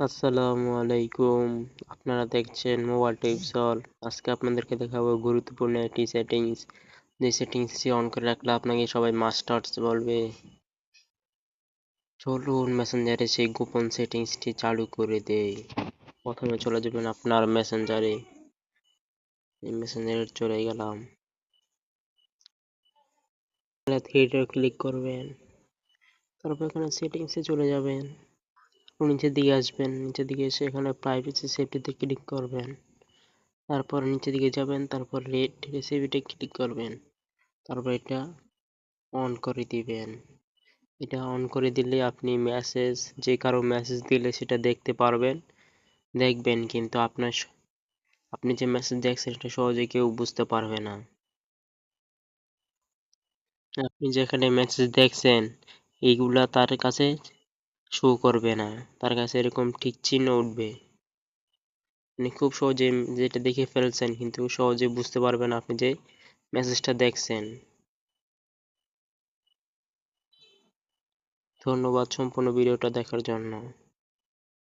আসসালামু আলাইকুম। আপনারা দেখছেন মোবাইল টিপসল আজকে আপনাদেরকে দেখাবো গুরুত্বপূর্ণ একটি সেটিংস যে সেটিংসটি অন করে রাখলে আপনাকে সবাই মাস্টার্স বলবে। চলুন মেসেঞ্জারে সেই গোপন সেটিংসটি চালু করে দেই। প্রথমে চলে যাবেন আপনার মেসেঞ্জারে মেসেঞ্জারে চলে গেলাম। থ্রিটা ক্লিক করবেন। তারপর এখানে সেটিংসে চলে যাবেন। নিচের দিকে আসবেন নিচের দিকে এসে এখানে প্রাইভেসি সেফটিতে ক্লিক করবেন। তারপর নিচের দিকে যাবেন, তারপর রেড রেসিপিতে ক্লিক করবেন। তারপর এটা অন করে দিবেন। এটা অন করে দিলে আপনি মেসেজ যে কারও মেসেজ দিলে সেটা দেখতে পারবেন। দেখবেন কিন্তু আপনার আপনি যে মেসেজ দেখছেন সেটা সহজে কেউ বুঝতে পারবে না। আপনি যেখানে মেসেজ দেখছেন, এইগুলা তার কাছে শো করবে না। তার কাছে এরকম ঠিক চিহ্ন উঠবে। মানে খুব সহজে যেটা দেখে ফেলছেন, কিন্তু সহজে বুঝতে পারবেন আপনি যে মেসেজটা দেখছেন। ধন্যবাদ সম্পূর্ণ ভিডিওটা দেখার জন্য।